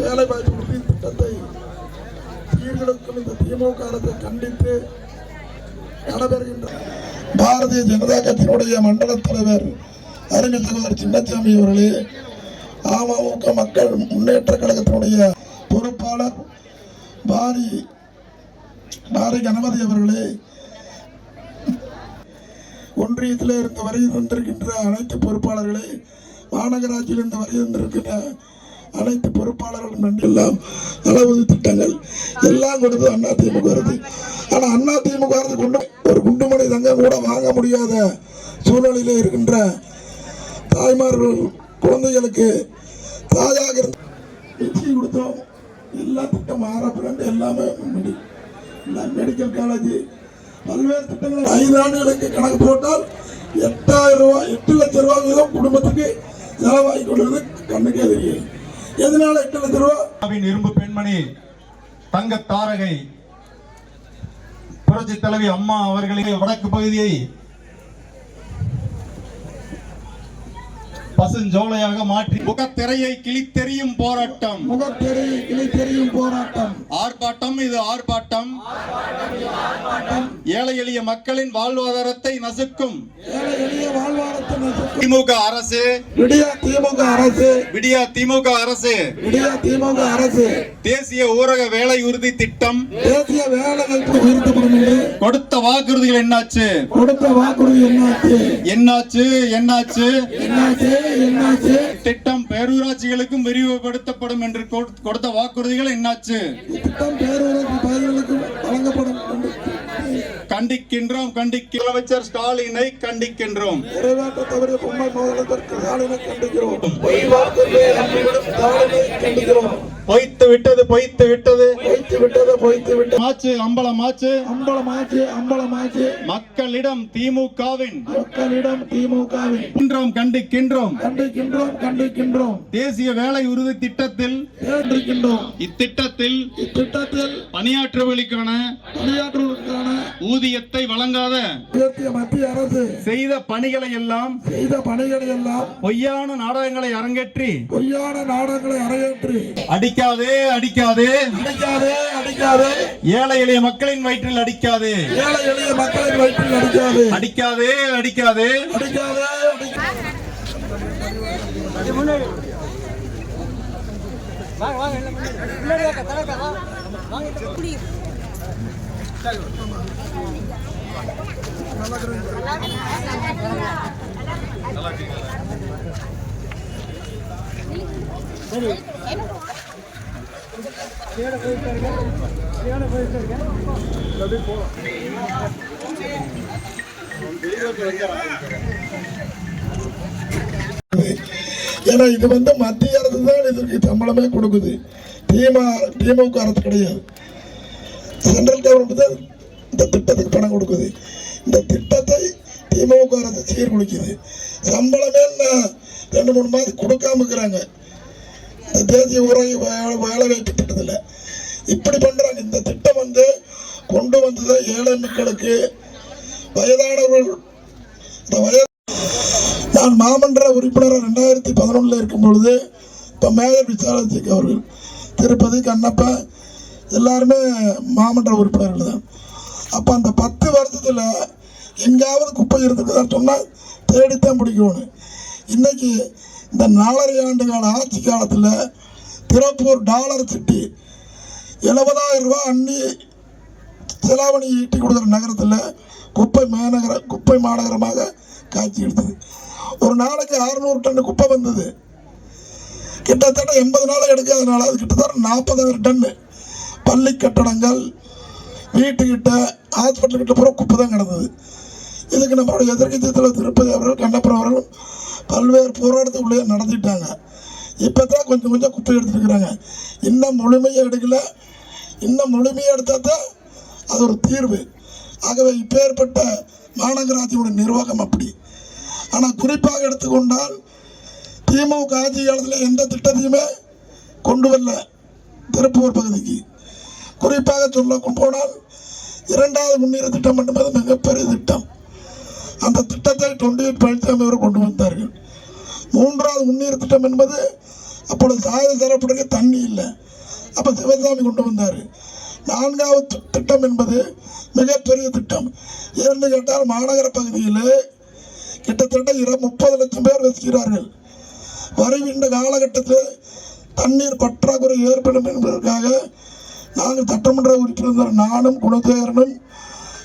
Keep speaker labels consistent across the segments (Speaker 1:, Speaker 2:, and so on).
Speaker 1: வேலை வாய்ப்பு உறுதி திட்டத்தை சீர்கெடுக்கும் இந்த திமுக அரசை கண்டித்து நடைபெறுகின்ற பாரதிய ஜனதா கட்சியினுடைய மண்டல தலைவர் அறிஞர் சகோதரர் சின்னசாமி அவர்களே அமமுக மக்கள் முன்னேற்ற கழகத்தினுடைய பொறுப்பாளர் பாரி பாரி கணபதி அவர்களே ஒன்றியத்தில் இருந்து வருகை தந்திருக்கின்ற அனைத்து பொறுப்பாளர்களே மாநகராட்சியிலிருந்து வருகை தந்திருக்கின்ற அனைத்து பொறுப்பாளர்களும் நன்றி. எல்லாம் அளவு திட்டங்கள். எல்லாம் கொடுத்து அண்ணா திமுக வருது ஆனால் அண்ணா திமுக அரசு கொண்டு ஒரு குண்டுமணி தங்கம் கூட வாங்க முடியாத சூழ்நிலையில் இருக்கின்ற தாய்மார்கள் குழந்தைகளுக்கு தாயாக இருந்து கொடுத்தோம். எல்லா திட்டம் ஆரம்பிண்டு எல்லாமே மெடிக்கல் காலேஜ் பல்வேறு திட்டங்கள் ஐந்து ஆண்டுகளுக்கு கணக்கு போட்டால் எட்டாயிரம் ரூபாய் எட்டு லட்சம் ரூபாய் வீதம் குடும்பத்துக்கு செலவாகி கொண்டிருந்தது. கண்ணுக்கே தெரியும் எதனால எட்டு லட்சம் ரூபாய்
Speaker 2: இரும்பு பெண்மணி தங்க தாரகை புரட்சி தலைவி அம்மா அவர்களின் வடக்கு பகுதியை பசுஞ்சோலையாக மாற்றி முகத்திரையை கிழித்தெறியும் போராட்டம்.
Speaker 1: முகத்தெரி கிளை தெரியும் போராட்டம்.
Speaker 2: ஆர்ப்பாட்டம் இது ஆர்ப்பாட்டம். ஏழை எளிய மக்களின் வாழ்வாதாரத்தை நசுக்கும்.
Speaker 1: ஏழை எளிய நசுக்கும்
Speaker 2: திமுக அரசு.
Speaker 1: விடியா திமுக அரசு.
Speaker 2: விடியா திமுக அரசு.
Speaker 1: விடியா திமுக அரசு.
Speaker 2: தேசிய ஊரக வேலை உறுதி திட்டம்.
Speaker 1: தேசிய வேலை உயர்த்தப்படும் என்று
Speaker 2: கொடுத்த வாக்குறுதிகள் என்னாச்சு?
Speaker 1: கொடுத்த வாக்குறுதி என்னாச்சு?
Speaker 2: என்னாச்சு? என்னாச்சு?
Speaker 1: என்னாச்சு? என்னாச்சு?
Speaker 2: திட்டம் பேரூராட்சிகளுக்கும் விரிவுபடுத்தப்படும் என்று கொடு- கொடுத்த வாக்குறுதிகள் என்னாச்சு?
Speaker 1: திட்டம் பேரூராட்சி பகுதிகளுக்கு வழங்கப்படும்.
Speaker 2: கண்டிக்கின்றோம் கண்டிக்க ஸ்டாலினை கண்டிக்கின்றோம்.
Speaker 1: நிறைவேற்ற தவறிய பொம்மை முதலமைச்சர் ஸ்டாலினை கண்டிக்கிறோம். பொய் வாக்குறுதியை நம்பிவிடும் ஸ்டாலினை கண்டிக்கிறோம்.
Speaker 2: பொய்த்து விட்டது பொய்த்து விட்டது.
Speaker 1: பொய்த்து விட்டது பொய்த்து விட்டது.
Speaker 2: ஆச்சு அம்பலமாச்சு.
Speaker 1: அம்பலமாச்சு அம்பலமாச்சு.
Speaker 2: மக்களிடம் திமுகவின்.
Speaker 1: மக்களிடம் திமுகவின்.
Speaker 2: கின்றோம் கண்டிக்கின்றோம்.
Speaker 1: கண்டிக்கின்றோம் கண்டிக்கின்றோம்.
Speaker 2: தேசிய வேலை உறுதி திட்டத்தில் இத்திட்டத்தில்
Speaker 1: இத்திட்டத்தில்
Speaker 2: பணியாற்றுவதற்கான
Speaker 1: பணியாற்றுவதற்கான
Speaker 2: ஊதியத்தை வழங்காத
Speaker 1: மத்திய அரசு
Speaker 2: செய்த பணிகளை எல்லாம்
Speaker 1: செய்த பணிகளை எல்லாம்
Speaker 2: பொய்யான நாடகங்களை அரங்கேற்றி
Speaker 1: பொய்யான நாடகங்களை அரங்கேற்றி
Speaker 2: அடிக்காதே அடிக்காதே.
Speaker 1: அடிக்காதே அடிக்காதே.
Speaker 2: ஏழை எளிய மக்களின் வயிற்றில் அடிக்காதே.
Speaker 1: ஏழை எளிய மக்களின் வயிற்றில் அடிக்காதே.
Speaker 2: அடிக்காதே அடிக்காதே.
Speaker 1: அடிக்காதே அடிக்காதே. ஏன்னா இது வந்து மத்திய அரசு தான் இதற்கு சம்பளமே கொடுக்குது. திமுக திமுக அரசு கிடையாது. சென்ட்ரல் கவர்மெண்ட் தான் இந்த திட்டத்துக்கு பணம் கொடுக்குது. இந்த திட்டத்தை திமுக அரசு சீர்குலைக்குது. சம்பளமே ரெண்டு மூணு மாதம் கொடுக்காம இருக்கிறாங்க. இந்த தேசிய உரை வேலை வாய்ப்பு திட்டத்தில். இப்படி பண்ணுறாங்க இந்த திட்டம் வந்து கொண்டு வந்தது ஏழை மக்களுக்கு. வயதானவர்கள் இந்த வயது நான் மாமன்ற உறுப்பினர் ரெண்டாயிரத்தி பதினொன்றில் இருக்கும் பொழுது இப்போ மேயர் விசாலத்துக்கு அவர்கள் திருப்பதி கண்ணப்பா எல்லாருமே மாமன்ற உறுப்பினர்கள் தான். அப்போ அந்த பத்து வருஷத்தில் எங்கேயாவது குப்பை இருந்திருக்குதான்னு சொன்னால் தேடித்தான் பிடிக்கணும். இன்றைக்கி இந்த நாலரை ஆண்டு கால ஆட்சி காலத்தில் திருப்பூர் டாலர் சிட்டி எழுபதாயிரம் ரூபா அன்னி செலாவணி ஈட்டி கொடுக்குற நகரத்தில் குப்பை மாநகர குப்பை மாநகரமாக காட்சி எடுத்தது. ஒரு நாளைக்கு அறுநூறு டன் குப்பை வந்தது. கிட்டத்தட்ட எண்பது நாள் எடுக்காதனால அது கிட்டத்தட்ட நாற்பதாயிரம் டன்னு பள்ளி கட்டடங்கள் வீட்டுக்கிட்ட ஹாஸ்பிட்டல் கிட்ட பூரா குப்பை தான் கிடந்தது. இதுக்கு நம்மளுடைய எதிர்கட்சி தலைவர் திருப்பதி அவர்கள் கண்ணப்பர் அவர்கள் பல்வேறு போராட்டத்துக்குள்ளேயே நடத்திட்டாங்க இப்போ தான் கொஞ்சம் கொஞ்சம் குப்பை எடுத்துருக்குறாங்க. இன்னும் முழுமையாக எடுக்கல. இன்னும் முழுமையாக எடுத்தால் தான் அது ஒரு தீர்வு. ஆகவே இப்பேற்பட்ட மாநகராட்சியோட நிர்வாகம் அப்படி. ஆனால் குறிப்பாக எடுத்துக்கொண்டால் திமுக ஆட்சி காலத்தில் எந்த திட்டத்தையுமே கொண்டு வரல. திருப்பூர் பகுதிக்கு. குறிப்பாக சொல்ல போனால் இரண்டாவது முன்னேற திட்டம் என்பது மிகப்பெரிய திட்டம். அந்த திட்டத்தை டுவெண்ட்டி எயிட் பழனிசாமி அவர் கொண்டு வந்தார்கள். மூன்றாவது முன்னேற திட்டம் என்பது அப்பொழுது சாதி தரப்படுக்கு தண்ணி இல்லை. அப்போ சிவசாமி கொண்டு வந்தார். நான்காவது திட்டம் என்பது மிகப்பெரிய திட்டம். ஏன்னு கேட்டால் மாநகர பகுதியில் கிட்டத்தட்ட இரு முப்பது லட்சம் பேர் வசிக்கிறார்கள். வருகின்ற காலகட்டத்தில் தண்ணீர் பற்றாக்குறை ஏற்படும் என்பதற்காக நாங்கள் சட்டமன்ற உறுப்பினர் நானும் குணசேகரனும்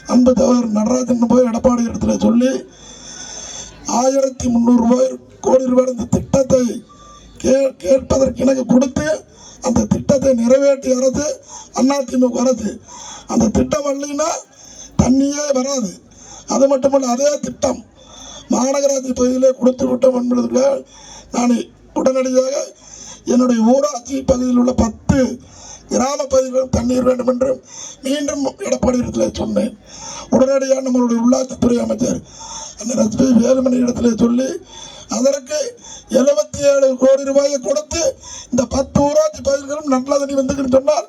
Speaker 1: அன்பு தவறு நடராஜன் போய் எடப்பாடி இடத்துல சொல்லி ஆயிரத்தி முந்நூறு ரூபாய் கோடி ரூபாய் இந்த திட்டத்தை கே கேட்பதற்கு எனக்கு கொடுத்து அந்த திட்டத்தை நிறைவேற்றி அரசு அதிமுக அரசு. அந்த திட்டம் வரலைன்னா தண்ணியே வராது. அது மட்டுமல்ல அதே திட்டம் மாநகராட்சி பகுதியிலே கொடுத்து விட்டோம் என்பதற்கு நான் உடனடியாக என்னுடைய ஊராட்சி பகுதியில் உள்ள பத்து கிராம பகுதிகளும் தண்ணீர் வேண்டும் என்று மீண்டும் எடப்பாடி இடத்துல சொன்னேன். உடனடியாக நம்மளுடைய உள்ளாட்சித்துறை அமைச்சர் அந்த எஸ்பி வேலுமணி இடத்துல சொல்லி அதற்கு எழுபத்தி ஏழு கோடி ரூபாயை கொடுத்து இந்த பத்து ஊராட்சி பகுதிகளும் நல்ல தண்ணி வந்துக்கிட்டு சொன்னால்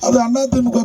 Speaker 1: அது அதிமுக